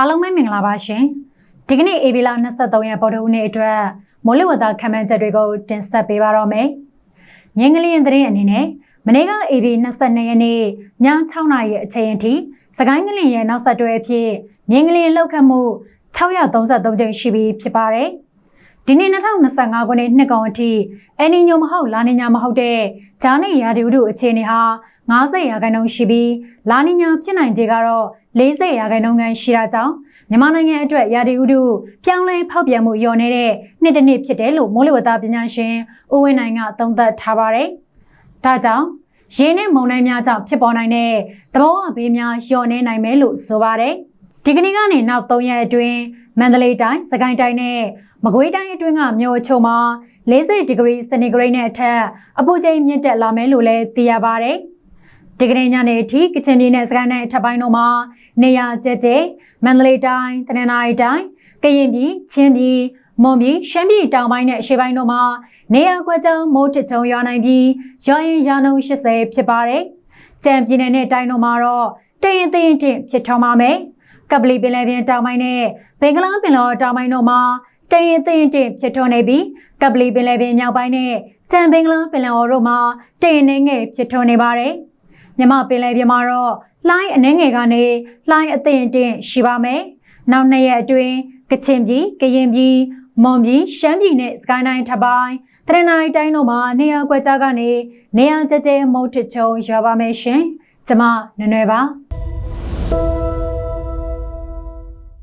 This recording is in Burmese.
အားလုံးပဲမင်္ဂလာပါရှင်ဒီကနေ့အေဘီလာ23ရက်ပေါ်တော်ဦးနေ့အတွက်မိုးလေဝသခန့်မှန်းချက်တွေကိုတင်ဆက်ပေးပါတော့မယ်ငင်းကလေးရင်သတင်းအနေနဲ့မနေ့က AB 22ရက်နေ့ည6နာရီအချိန်အထိစကိုင်းကလင်ရဲ့နောက်ဆက်တွဲအဖြစ်မြင်းကလေးလောက်ခတ်မှု633ကြိမ်ရှိပြီဖြစ်ပါတယ် ဒီနေ့2025ခုနှစ်နှစ်ကောင်အထိအနီညိုမဟုတ်လာနီညာမဟုတ်တဲ့ဂျာနေရာဒီဥဒုအခြေအနေဟာ90ရာခိုင်နှုန်းရှိပြီးလာနီညာဖြစ်နိုင်ခြေကတော့40ရာခိုင်နှုန်းခန့်ရှိတာကြောင့်မြန်မာနိုင်ငံအတွက်ရာဒီဥဒုပြောင်းလဲဖောက်ပြန်မှုလျော်နေတဲ့နှစ်တစ်နှစ်ဖြစ်တယ်လို့မိုးလေဝသပညာရှင်ဦးဝင်းနိုင်ကသုံးသပ်ထားပါတယ်။ဒါကြောင့်ရင်းနဲ့မုံတိုင်းများကြောင့်ဖြစ်ပေါ်နိုင်တဲ့သဘောဝဘေးများလျော်နေနိုင်မယ်လို့ဆိုပါတယ်။ ဒီကနေ့ကနေနောက်3ရက်အတွင်းမန္တလေးတိုင်းစကိုင်းတိုင်းနဲ့မကွေးတိုင်းအတွင်းကမြို့အချို့မှာ40ဒီဂရီစင်တီဂရိတ်နဲ့အထက်အပူချိန်မြင့်တက်လာမယ်လို့လည်းသိရပါတယ်။ဒီကနေ့ညနေအထိကချင်ပြည်နယ်စကိုင်းတိုင်းအထက်ပိုင်းတို့မှာနေရာကျကျမန္တလေးတိုင်းတနင်္သာရီတိုင်းကရင်ပြည်ချင်းပြည်မွန်ပြည်ရှမ်းပြည်တောင်ပိုင်းနဲ့အရှေ့ပိုင်းတို့မှာနေရာကွက်ကြောင်မိုးထချုံရွာနိုင်ပြီးရွာရင်ရာနှုန်း80ဖြစ်ပါတယ်။ကြံပြည်နယ်နဲ့တိုင်းတို့မှာတော့တရင်တရင်တင်ဖြစ်ထွန်းပါမယ်။ ကပလီပင်လယ်ပြင်တောင်ပိုင်းနဲ့ဘင်္ဂလားပင်လယ်တောင်ပိုင်းတို့မှာတရင်တရင်တင်ဖြစ်ထွန်းနေပြီးကပလီပင်လယ်ပြင်မြောက်ပိုင်းနဲ့ကြံဘင်္ဂလားပင်လယ်အော်တို့မှာတရင်နေငယ်ဖြစ်ထွန်းနေပါတယ်။မြမပင်လယ်ပြင်မှာတော့လှိုင်းအနှဲငယ်ကနေလှိုင်းအသင့်အင့်ရှိပါမယ်။နောက်နှစ်ရက်အတွင်းကချင်ပြည်ကရင်ပြည်မွန်ပြည်ရှမ်းပြည်နဲ့စကိုင်းတိုင်းထပ်ပိုင်းတရနိုင်တိုင်းတို့မှာနေရာကွက်ကြားကနေနေရာကျကျမုတ်ထချုံရွာပါမယ်ရှင်။ကျမနွယ်နွယ်ပါ။